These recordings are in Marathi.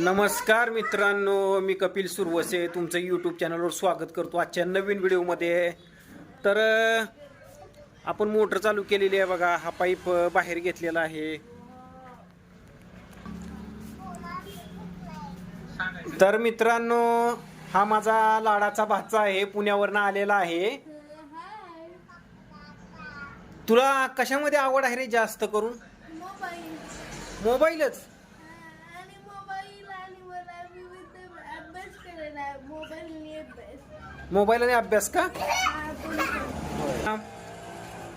नमस्कार मित्रांनो मी कपिल सुरवसे तुमचं यूट्यूब चॅनलवर स्वागत करतो आजच्या नवीन व्हिडिओमध्ये तर आपण मोटर चालू केलेली आहे बघा हा पाईप बाहेर घेतलेला आहे. तर मित्रांनो हा माझा लाडाचा भाचा आहे पुण्यावरनं आलेला आहे. तुला कशामध्ये आवड आहे रे जास्त करून? मोबाईल. मोबाईलच? अभ्यास. मोबाईल आणि अभ्यास का?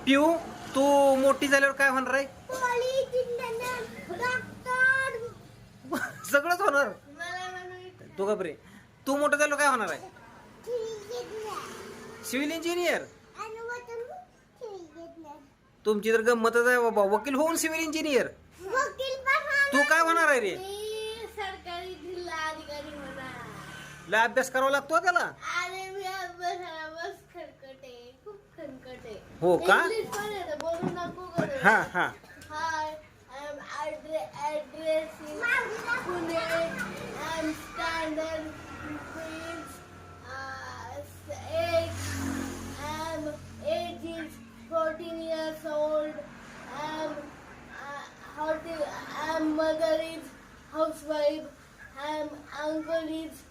पिऊ तू मोठी झाल्यावर काय होणार आहे? सगळंच होणार. तू घबरे तू मोठं झाल्यावर काय होणार आहे? Civil engineer. तुमची तर गंमतच आहे बाबा. वकील होऊन सिव्हिल इंजिनियर. तू काय होणार आहे रे मी सरकारी जिल्हा अधिकारी होणार लय अभ्यास करावा लागतो त्याला अरे मी अभ्यासाला बस खरकटे खूप खरकटे हो का? इंग्लिश पण येतं बोलू नको करू. हा हा Hi, I'm addre- addressing Pune. I'm standard Prince. Uh, eight. I'm age is 14 years old. I'm uh, hotel. I'm mother is housewife. I'm uncle is a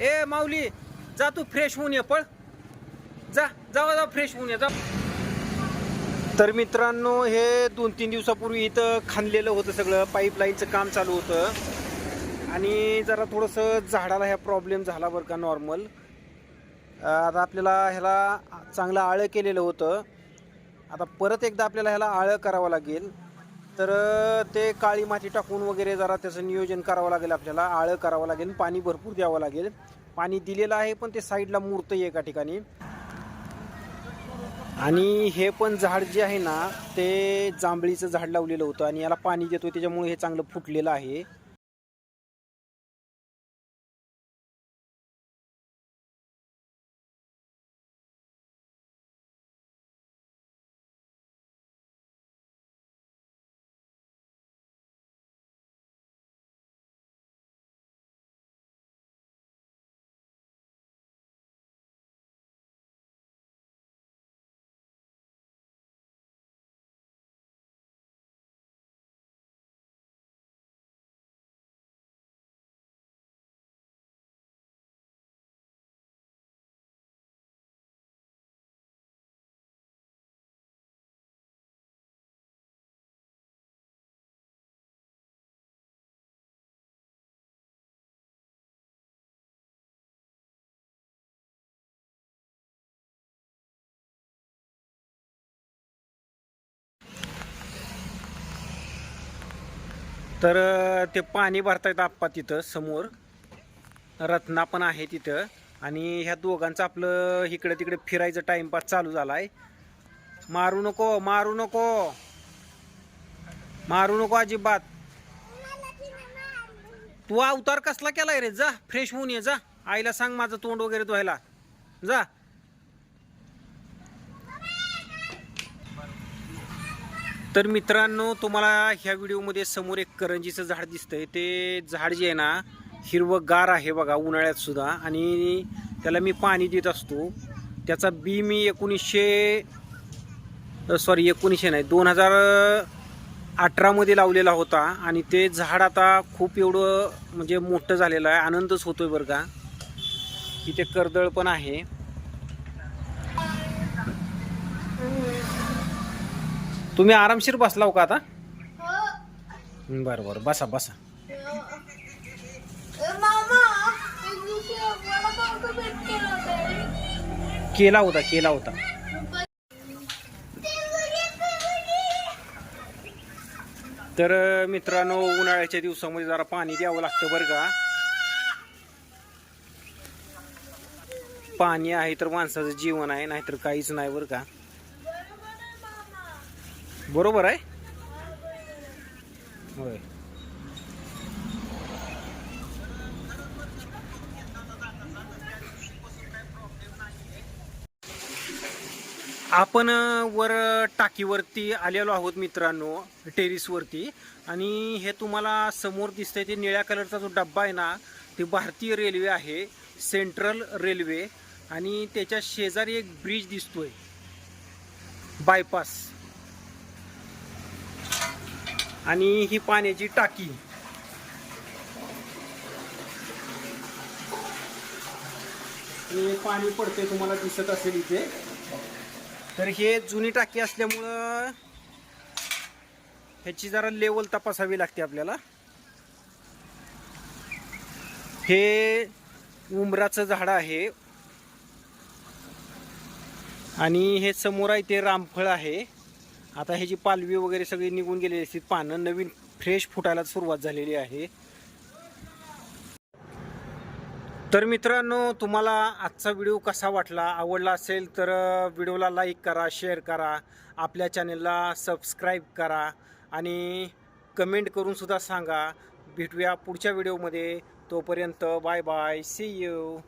ए माऊली जा तू फ्रेश होऊन ये पळ. जा जावा जा फ्रेश होऊन ये जा. तर मित्रांनो हे दोन तीन दिवसापूर्वी इथं खाणलेलं होतं सगळं पाईपलाईनचं काम चालू होतं. आणि जरा थोडंसं झाडाला ह्या प्रॉब्लेम झाला बरं का नॉर्मल आता आपल्याला ह्याला चांगलं आळं केलेलं होतं. आता परत एकदा आपल्याला ह्याला आळं करावं लागेल. तर ते काळी माती टाकून वगैरे जरा त्याचं नियोजन करावं लागेल आपल्याला. आळं करावं लागेल पाणी भरपूर द्यावं लागेल. पाणी दिलेलं आहे पण ते साईडला मूर्त आहे एका ठिकाणी. आणि हे पण झाड जे आहे ना ते जांभळीचं झाड लावलेलं होतं आणि याला पाणी देतो त्याच्यामुळे हे चांगलं फुटलेलं आहे. तर ते पाणी भरतायत आप्पा तिथं समोर. रत्ना पण आहे तिथं. आणि ह्या दोघांचं आपलं इकडे तिकडे फिरायचं टाइमपास चालू झालाय. मारू नको मारू नको. मारू नको अजिबात. तू अवतार कसला केलाय रे? जा फ्रेश होऊन ये जा. आईला सांग माझं तोंड वगैरे धुवायला. जा. तर मित्रांनो तुम्हाला ह्या व्हिडिओमध्ये समोर एक करंजीचं झाड दिसतंय. ते झाड जे आहे ना हिरवंगार आहे बघा उन्हाळ्यात सुद्धा. आणि त्याला मी पाणी देत असतो. त्याचा बी मी एकोणीसशे सॉरी एकोणीसशे नाही दोन हजार अठरामध्ये लावलेला होता. आणि ते झाड आता खूप एवढं म्हणजे मोठं झालेलं आहे. आनंदच होतोय बरं का. इथे कर्दळ पण आहे. तुम्ही आरामशीर बसलाव का आता? बरं बरं. बसा बसा. केला होता केला होता तर मित्रांनो उन्हाळ्याच्या दिवसामध्ये जरा पाणी द्यावं लागतं बरं का. पाणी आहे तर माणसाचं जीवन आहे नाहीतर काहीच नाही बरं का. बरोबर आहे? होय. आपण वर टाकीवरती आलेलो आहोत मित्रांनो टेरिसवरती. आणि हे तुम्हाला समोर दिसतंय ते निळ्या कलरचा जो डब्बा आहे ना ते भारतीय रेल्वे आहे सेंट्रल रेल्वे. आणि त्याच्या शेजारी एक ब्रिज दिसतोय. बायपास. आणि ही पाण्याची टाकी. पाणी पडते तुम्हाला दिसत असेल इथे. तर हे जुनी टाकी असल्यामुळं ह्याची जरा लेवल तपासावी लागते आपल्याला. हे उंबराचं झाड आहे. आणि हे समोर आहे ते रामफळ आहे. आता ह्याची पालवी वगैरे सगळी निघून गेलेली असतील पानं नवीन फ्रेश फुटायला सुरुवात झालेली आहे. तर मित्रांनो तुम्हाला आजचा व्हिडिओ कसा वाटला आवडला असेल तर व्हिडिओला लाईक करा शेअर करा आपल्या चॅनेलला सबस्क्राईब करा आणि कमेंट करूनसुद्धा सांगा. भेटूया पुढच्या व्हिडिओमध्ये. तोपर्यंत बाय बाय सी यू